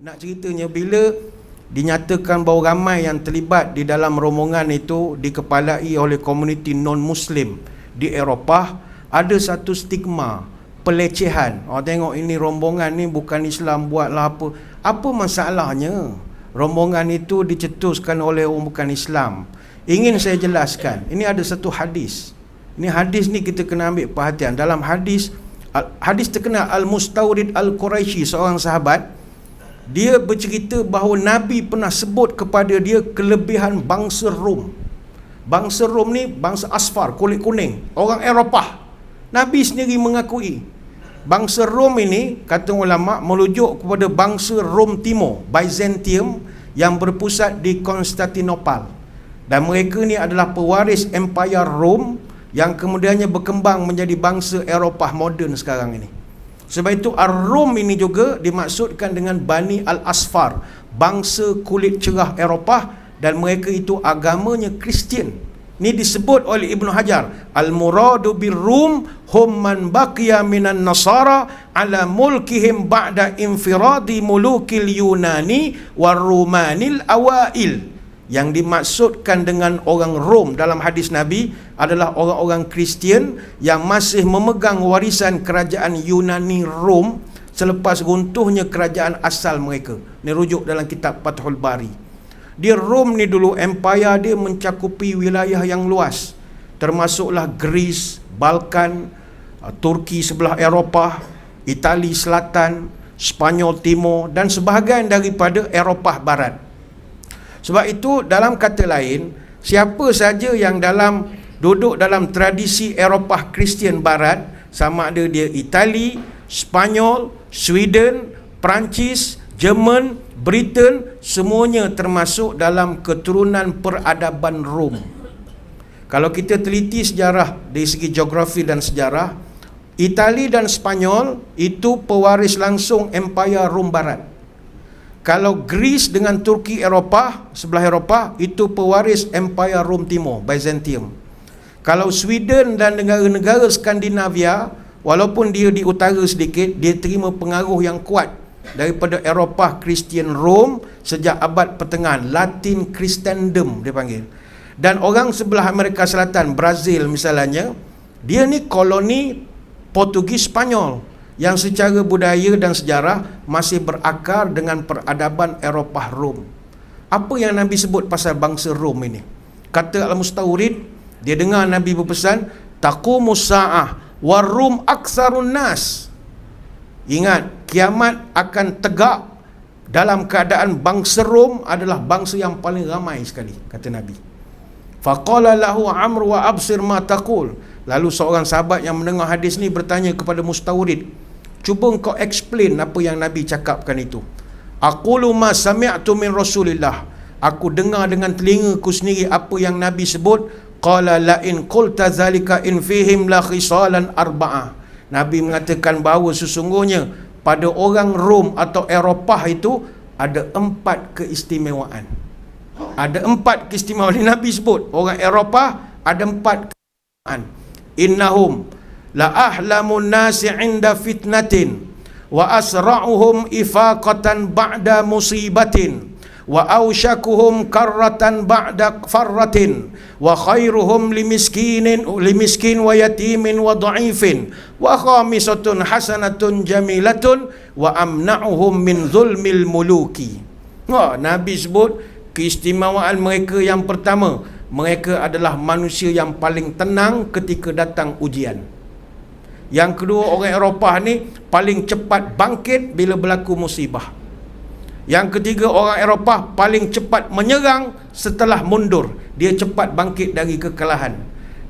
Nak ceritanya bila dinyatakan bahawa ramai yang terlibat di dalam rombongan itu dikepalai oleh komuniti non-muslim di Eropah ada satu stigma pelecehan. Oh tengok ini rombongan ni bukan Islam buatlah apa. Apa masalahnya? Rombongan itu dicetuskan oleh orang bukan Islam. Ingin saya jelaskan. Ini ada satu hadis. Ini hadis ni kita kena ambil perhatian. Dalam hadis hadis terkenal Al-Mustawrid Al-Quraisy seorang sahabat dia bercerita bahawa Nabi pernah sebut kepada dia kelebihan bangsa Rom. Bangsa Rom ni bangsa asfar, kulit kuning. Orang Eropah. Nabi sendiri mengakui. Bangsa Rom ini, kata ulama, merujuk kepada bangsa Rom Timur, Byzantium, yang berpusat di Konstantinopel. Dan mereka ni adalah pewaris Empire Rom yang kemudiannya berkembang menjadi bangsa Eropah moden sekarang ini. Sebab itu Ar-Rum ini juga dimaksudkan dengan Bani Al-Asfar, bangsa kulit cerah Eropah dan mereka itu agamanya Kristian. Ini disebut oleh Ibn Hajar, Al-Muradu bir-Rum hum man baqiya minan Nasara ala mulkihim ba'da infiradi mulukil Yunani war-Rumanil awail yang dimaksudkan dengan orang Rom dalam hadis Nabi adalah orang-orang Kristian yang masih memegang warisan kerajaan Yunani Rom selepas runtuhnya kerajaan asal mereka. Ini rujuk dalam kitab Fathul Bari. Dia Rom ni dulu empire dia mencakupi wilayah yang luas. Termasuklah Greece, Balkan, uh, Turki sebelah Eropah, Itali Selatan, Spanyol Timur dan sebahagian daripada Eropah Barat. Sebab itu dalam kata lain, siapa saja yang dalam duduk dalam tradisi Eropah Kristian Barat, sama ada dia Itali, Spanyol, Sweden, Perancis, Jerman, Britain, semuanya termasuk dalam keturunan peradaban Rom. Kalau kita teliti sejarah dari segi geografi dan sejarah, Itali dan Spanyol itu pewaris langsung Empire Rom Barat. Kalau Greece dengan Turki Eropah, sebelah Eropah, itu pewaris Empire Rom Timur, Byzantium. Kalau Sweden dan negara-negara Skandinavia, walaupun dia di utara sedikit, dia terima pengaruh yang kuat daripada Eropah Christian Rome sejak abad pertengahan, Latin Christendom dia panggil. Dan orang sebelah Amerika Selatan, Brazil misalnya, dia ni koloni Portugis Spanyol yang secara budaya dan sejarah masih berakar dengan peradaban Eropah Rom. Apa yang Nabi sebut pasal bangsa Rom ini? Kata Al-Mustawrid, dia dengar Nabi berpesan, Taqumus sa'ah warum aksarun nas. Ingat, kiamat akan tegak dalam keadaan bangsa Rom adalah bangsa yang paling ramai sekali, kata Nabi. Faqala lahu Amr wa absir ma taqul. Lalu seorang sahabat yang mendengar hadis ni bertanya kepada Mustawrid, Cuba kau explain apa yang Nabi cakapkan itu. Aku luma sami'tu min Rasulillah. Aku dengar dengan telinga ku sendiri apa yang Nabi sebut. Qala la in qulta zalika in fihim la khisalan arba'ah. Nabi mengatakan bahawa sesungguhnya pada orang Rom atau Eropah itu ada empat keistimewaan. Ada empat keistimewaan yang Nabi sebut. Orang Eropah ada empat keistimewaan. Innahum la ahlamun nasi inda fitnatin wa asra'uhum ifaqatan ba'da musibatin wa awshakuhum karratan ba'da farratin wa khairuhum limiskinin limiskin wa yatimin wa dha'ifin wa khamisatun hasanatun jamilatun wa amna'uhum min zulmil muluki. Wah, Nabi sebut keistimewaan mereka yang pertama. Mereka adalah manusia yang paling tenang ketika datang ujian yang kedua orang Eropah ni paling cepat bangkit bila berlaku musibah. Yang ketiga orang Eropah paling cepat menyerang setelah mundur. Dia cepat bangkit dari kekalahan.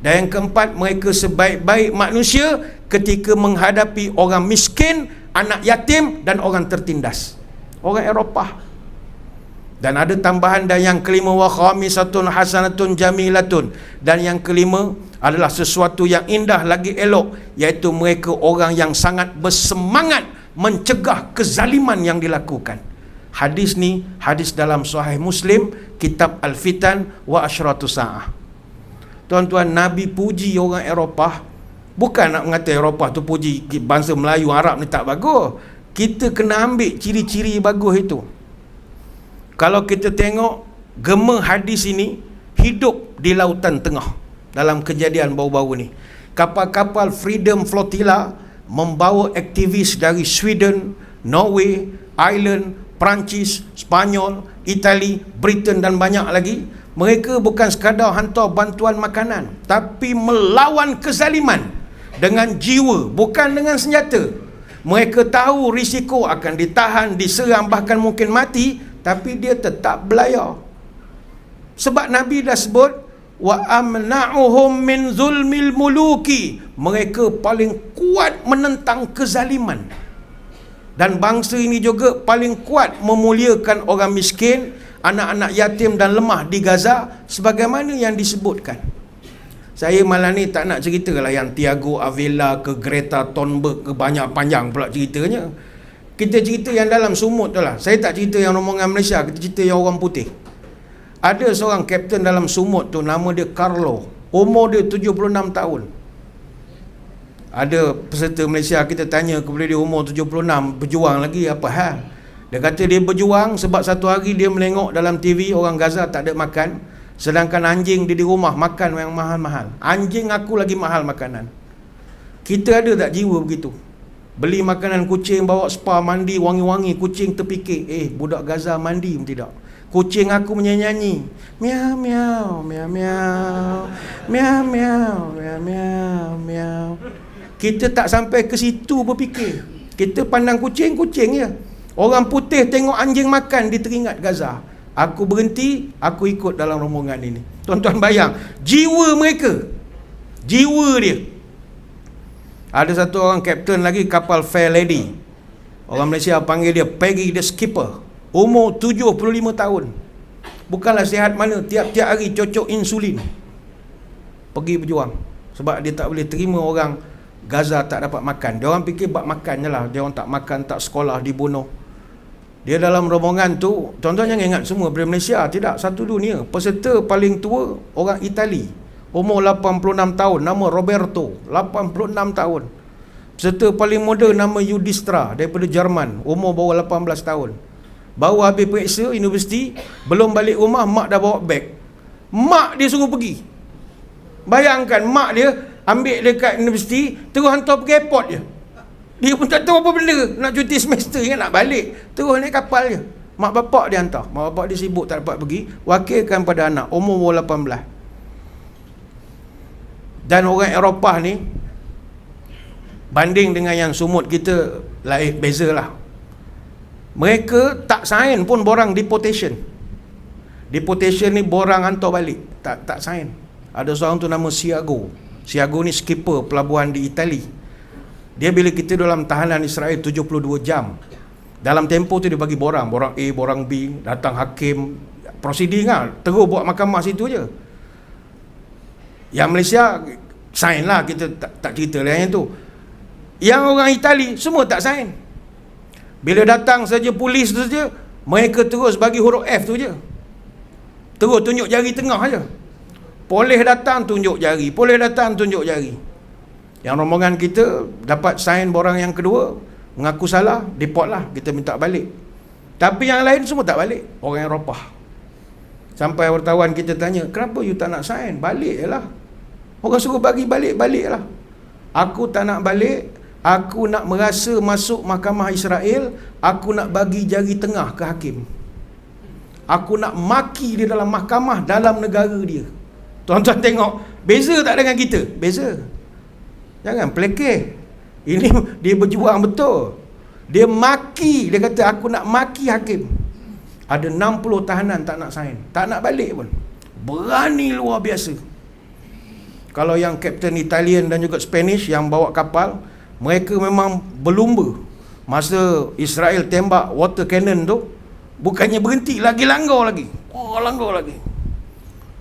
Dan yang keempat mereka sebaik-baik manusia ketika menghadapi orang miskin, anak yatim dan orang tertindas. Orang Eropah dan ada tambahan dan yang kelima wa khamisatun hasanatun jamilatun. Dan yang kelima adalah sesuatu yang indah lagi elok iaitu mereka orang yang sangat bersemangat mencegah kezaliman yang dilakukan. Hadis ni hadis dalam sahih muslim kitab al-fitan wa asyratu sa'ah. Tuan-tuan nabi puji orang Eropah. Bukan nak mengata Eropah tu puji bangsa Melayu Arab ni tak bagus. Kita kena ambil ciri-ciri bagus itu kalau kita tengok gema hadis ini hidup di lautan tengah dalam kejadian baru-baru ni kapal-kapal Freedom Flotilla membawa aktivis dari Sweden, Norway, Ireland, Perancis, Spanyol, Itali, Britain dan banyak lagi. Mereka bukan sekadar hantar bantuan makanan tapi melawan kezaliman dengan jiwa bukan dengan senjata. Mereka tahu risiko akan ditahan diserang bahkan mungkin mati tapi dia tetap belayar sebab Nabi dah sebut wa amna'uhum min zulmil muluki mereka paling kuat menentang kezaliman dan bangsa ini juga paling kuat memuliakan orang miskin anak-anak yatim dan lemah di Gaza sebagaimana yang disebutkan. Saya malam ni tak nak cerita lah yang Tiago Avila ke Greta Thunberg ke banyak panjang pula ceritanya. Kita cerita yang dalam sumut tu lah. Saya tak cerita yang rombongan Malaysia, kita cerita yang orang putih. Ada seorang kapten dalam sumut tu nama dia Carlo. Umur dia 76 tahun. Ada peserta Malaysia kita tanya kepada dia umur 76 berjuang lagi apa hal? Dia kata dia berjuang sebab satu hari dia melengok dalam TV orang Gaza tak ada makan. Sedangkan anjing dia di rumah makan yang mahal-mahal. Anjing aku lagi mahal makanan. Kita ada tak jiwa begitu? Beli makanan kucing, bawa spa, mandi, wangi-wangi. Kucing terfikir, eh budak Gaza mandi tidak. Kucing aku menyanyi. Miau, miau, miau, miau. Miau, miau, miau, miau, miau. Kita tak sampai ke situ berfikir. Kita pandang kucing, kucing. Ya. Orang putih tengok anjing makan di teringat Gaza. Aku berhenti, aku ikut dalam rombongan ini. Tuan-tuan bayang, jiwa mereka. Jiwa dia. Ada satu orang kapten lagi kapal Fair Lady. Orang Malaysia panggil dia Peggy the Skipper. Umur 75 tahun. Bukanlah sihat mana tiap-tiap hari cocok insulin. Pergi berjuang. Sebab dia tak boleh terima orang Gaza tak dapat makan. Dia orang fikir bab makan je lah. Dia orang tak makan, tak sekolah, dibunuh. Dia dalam rombongan tu, tuan-tuan jangan ingat semua dari Malaysia, tidak, satu dunia. Peserta paling tua orang Itali. Umur 86 tahun, nama Roberto, 86 tahun. Peserta paling muda nama Yudistra daripada Jerman, umur baru 18 tahun. Baru habis periksa universiti, belum balik rumah, mak dah bawa beg. Mak dia suruh pergi. Bayangkan mak dia ambil dekat universiti, terus hantar pergi airport je. Dia pun tak tahu apa benda Nak cuti semester kan nak balik Terus naik kapal je Mak bapak dia hantar Mak bapak dia sibuk tak dapat pergi Wakilkan pada anak Umur 18 Dan orang Eropah ni Banding dengan yang sumut kita Lain beza lah. Mereka tak sign pun borang deportation. Deportation ni borang hantar balik. Tak tak sign. Ada seorang tu nama Siago. Siago ni skipper pelabuhan di Itali. Dia bila kita dalam tahanan Israel 72 jam dalam tempoh tu dia bagi borang. Borang A borang B datang hakim. Proceeding lah terus buat mahkamah situ je yang Malaysia sign lah kita tak, tak cerita lah yang tu. Yang orang Itali semua tak sign. Bila datang saja polis tu saja mereka terus bagi huruf F tu je. Terus tunjuk jari tengah je. Polis datang tunjuk jari. Polis datang tunjuk jari. Yang rombongan kita dapat sign borang yang kedua mengaku salah deport lah kita minta balik. Tapi yang lain semua tak balik. Orang Eropah. Sampai wartawan kita tanya kenapa you tak nak sign? Balik lah orang suruh bagi balik balik lah aku tak nak balik aku nak merasa masuk mahkamah Israel aku nak bagi jari tengah ke hakim aku nak maki dia dalam mahkamah dalam negara dia tuan-tuan tengok beza tak dengan kita beza Jangan pelekeh. Ini dia berjuang betul. Dia maki, dia kata aku nak maki hakim. Ada 60 tahanan tak nak sign. Tak nak balik pun. Berani luar biasa. Kalau yang Kapten Italian dan juga Spanish yang bawa kapal, mereka memang berlumba. Masa Israel tembak water cannon tu, bukannya berhenti, lagi langgar lagi. Oh, langgar lagi.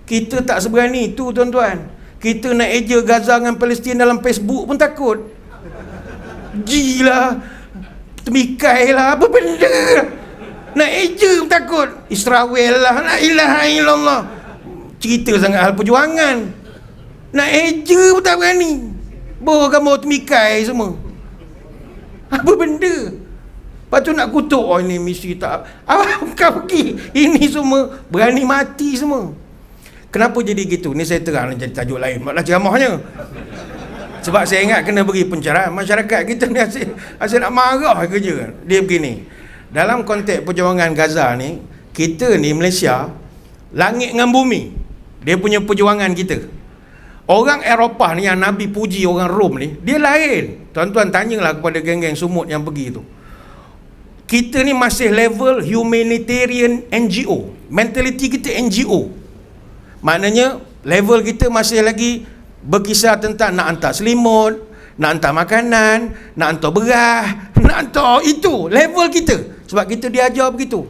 Kita tak seberani tu tuan-tuan. Kita nak eja Gaza dengan Palestin dalam Facebook pun takut. Gila. Temikai lah. Apa benda? Nak eja pun takut. Israel lah. La ilaha illallah. Cerita sangat hal perjuangan. Nak eja pun tak berani. Bawa gambar temikai semua. Apa benda? Lepas tu nak kutuk, oh ini misi tak. Ah, kau pergi. Ini semua berani mati semua. Kenapa jadi gitu? Ni saya terang jadi tajuk lain. Malah ceramahnya. Sebab saya ingat kena beri pencerahan. Masyarakat kita ni asyik, asyik nak marah kerja. Dia begini. Dalam konteks perjuangan Gaza ni, kita ni Malaysia, langit dengan bumi. Dia punya perjuangan kita. Orang Eropah ni yang Nabi puji orang Rom ni, dia lain. Tuan-tuan tanyalah kepada geng-geng sumut yang pergi tu. Kita ni masih level humanitarian NGO mentality kita NGO maknanya level kita masih lagi berkisar tentang nak hantar selimut nak hantar makanan nak hantar beras nak hantar itu. Level kita. Sebab kita diajar begitu.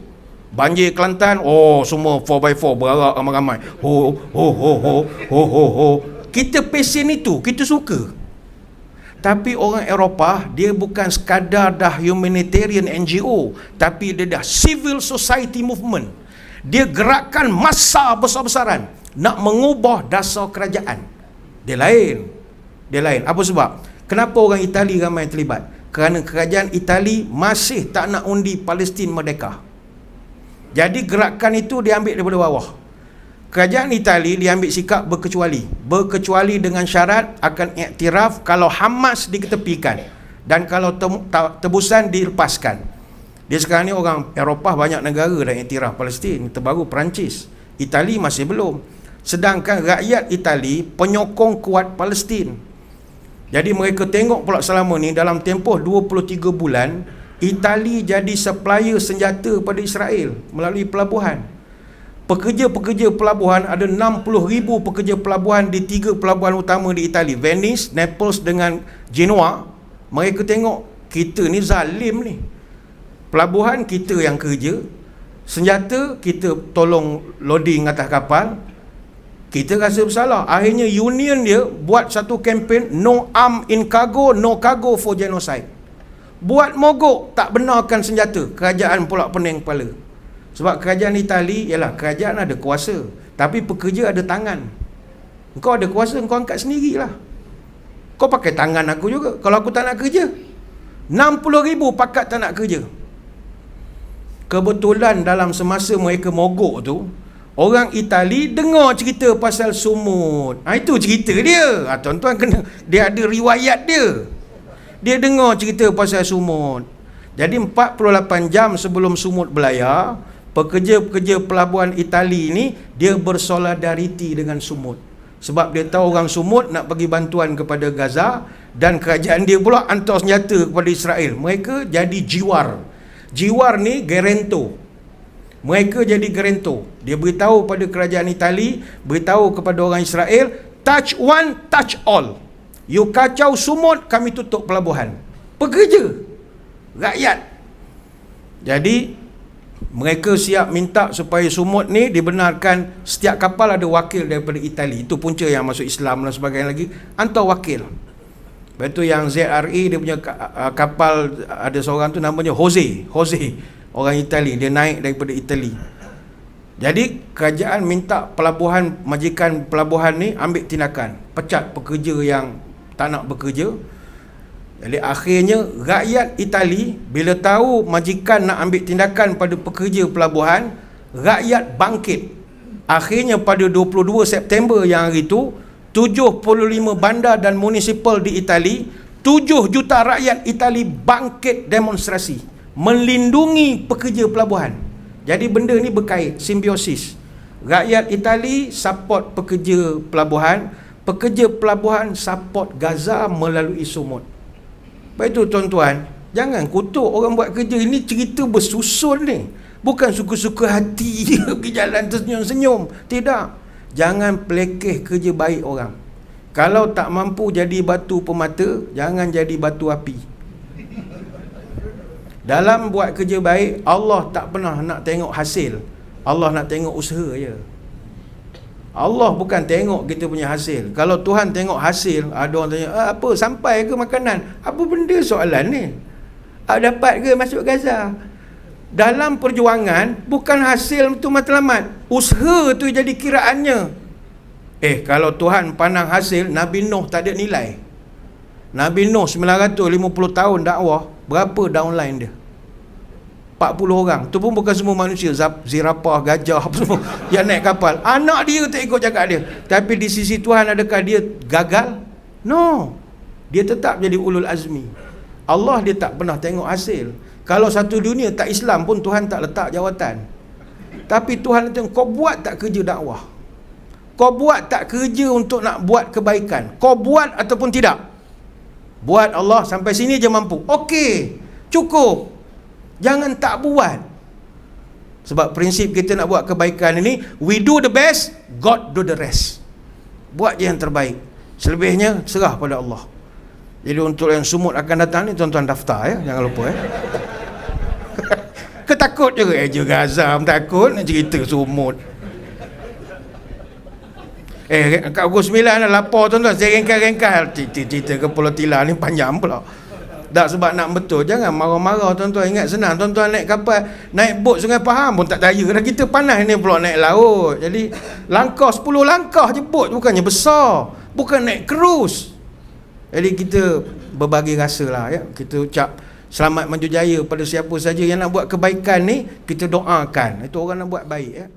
Banjir Kelantan oh semua 4x4 berarak ramai-ramai. Ho ho ho ho ho ho ho kita pesen itu kita suka tapi orang Eropah dia bukan sekadar dah humanitarian NGO tapi dia dah civil society movement. Dia gerakkan massa besar-besaran nak mengubah dasar kerajaan. Dia lain. Dia lain. Apa sebab? Kenapa orang Itali ramai terlibat? Kerana kerajaan Itali masih tak nak undi Palestin merdeka. Jadi gerakan itu diambil daripada bawah kerajaan Itali diambil sikap berkecuali. Berkecuali dengan syarat akan iktiraf kalau Hamas diketepikan dan kalau tebusan dilepaskan. Dia sekarang ni orang Eropah banyak negara dah iktiraf. Palestin terbaru Perancis Itali masih belum. Sedangkan rakyat Itali penyokong kuat Palestin. Jadi mereka tengok pula selama ni dalam tempoh 23 bulan Itali jadi supplier senjata pada Israel melalui pelabuhan pekerja-pekerja pelabuhan ada 60 ribu pekerja pelabuhan di tiga pelabuhan utama di Itali. Venice, Naples dengan Genoa. Mereka tengok kita ni zalim ni. Pelabuhan kita yang kerja senjata kita tolong loading atas kapal kita rasa bersalah. Akhirnya union dia buat satu kempen no arm in cargo no cargo for genocide. Buat mogok tak benarkan senjata. Kerajaan pula pening kepala sebab kerajaan Itali ialah kerajaan ada kuasa tapi pekerja ada tangan. Kau ada kuasa kau angkat sendirilah. Kau pakai tangan aku juga kalau aku tak nak kerja. 60 ribu pakat tak nak kerja. Kebetulan dalam semasa mereka mogok tu Orang Itali dengar cerita pasal sumut. Ha, itu cerita dia. Ha, tuan-tuan kena dia ada riwayat dia. Dia dengar cerita pasal sumut. Jadi 48 jam sebelum sumut belayar, pekerja-pekerja pelabuhan Itali ni dia bersolidariti dengan Sumut. Sebab dia tahu orang Sumut nak bagi bantuan kepada Gaza dan kerajaan dia pula hantar senjata kepada Israel. Mereka jadi jiwar. Jiwar ni gerento. Mereka jadi gerento. Dia beritahu pada kerajaan Itali beritahu kepada orang Israel touch one touch all. You kacau Sumut kami tutup pelabuhan. Pekerja. Rakyat. Jadi mereka siap minta supaya sumut ni dibenarkan setiap kapal ada wakil daripada Itali. Itu punca yang masuk Islam dan sebagainya lagi. Hantar wakil. Lepas tu yang ZRE dia punya kapal ada seorang tu namanya Jose. Jose orang Itali. Dia naik daripada Itali. Jadi kerajaan minta pelabuhan majikan pelabuhan ni ambil tindakan. Pecat pekerja yang tak nak bekerja jadi akhirnya rakyat Itali bila tahu majikan nak ambil tindakan pada pekerja pelabuhan, rakyat bangkit. Akhirnya pada 22 September yang hari itu, 75 bandar dan municipal di Itali, 7 juta rakyat Itali bangkit demonstrasi melindungi pekerja pelabuhan. Jadi benda ni berkait, simbiosis. Rakyat Itali support pekerja pelabuhan, pekerja pelabuhan support Gaza melalui sumut. Baik itu tuan-tuan, jangan kutuk orang buat kerja ini cerita bersusun ni. Bukan suka-suka hati pergi jalan tersenyum-senyum. Tidak. Jangan pelekeh kerja baik orang. Kalau tak mampu jadi batu pemata, jangan jadi batu api. Dalam buat kerja baik, Allah tak pernah nak tengok hasil. Allah nak tengok usaha je. Allah bukan tengok kita punya hasil. Kalau Tuhan tengok hasil, ada orang tanya, ah, apa sampai ke makanan? Apa benda soalan ni? Ah, dapat ke masuk Gaza? Dalam perjuangan, bukan hasil itu matlamat. Usaha tu jadi kiraannya. Eh, kalau Tuhan pandang hasil, Nabi Nuh tak ada nilai. Nabi Nuh 950 tahun dakwah, berapa downline dia? 40 orang. Tu pun bukan semua manusia, zap, zirapah, gajah apa semua yang naik kapal. Anak dia tak ikut cakap dia. Tapi di sisi Tuhan adakah dia gagal? No. Dia tetap jadi ulul azmi. Allah dia tak pernah tengok hasil. Kalau satu dunia tak Islam pun Tuhan tak letak jawatan. Tapi Tuhan tengok kau buat tak kerja dakwah? Kau buat tak kerja untuk nak buat kebaikan? Kau buat ataupun tidak? Buat Allah sampai sini je mampu. Okey. Cukup. Jangan tak buat. Sebab prinsip kita nak buat kebaikan ini, we do the best, God do the rest. Buat je yang terbaik. Selebihnya serah pada Allah. Jadi untuk yang sumut akan datang ni tuan-tuan daftar ya, jangan lupa ya. Ketakut juga eh juga Azam takut nak cerita sumut. Eh, kat pukul 9 dah lapor tuan-tuan. Saya rengkal-rengkal. Cerita-cerita ke Pulau Tila ni panjang pula. Tak sebab nak betul. Jangan marah-marah tuan-tuan. Ingat senang. Tuan-tuan naik kapal, naik bot sungai Pahang pun tak daya. Dah kita panas ni pula naik laut. Jadi, langkah 10 langkah je bot. Bukannya besar. Bukan naik cruise. Jadi kita berbagi rasa lah ya. Kita ucap selamat maju jaya pada siapa saja yang nak buat kebaikan ni, kita doakan. Itu orang nak buat baik ya.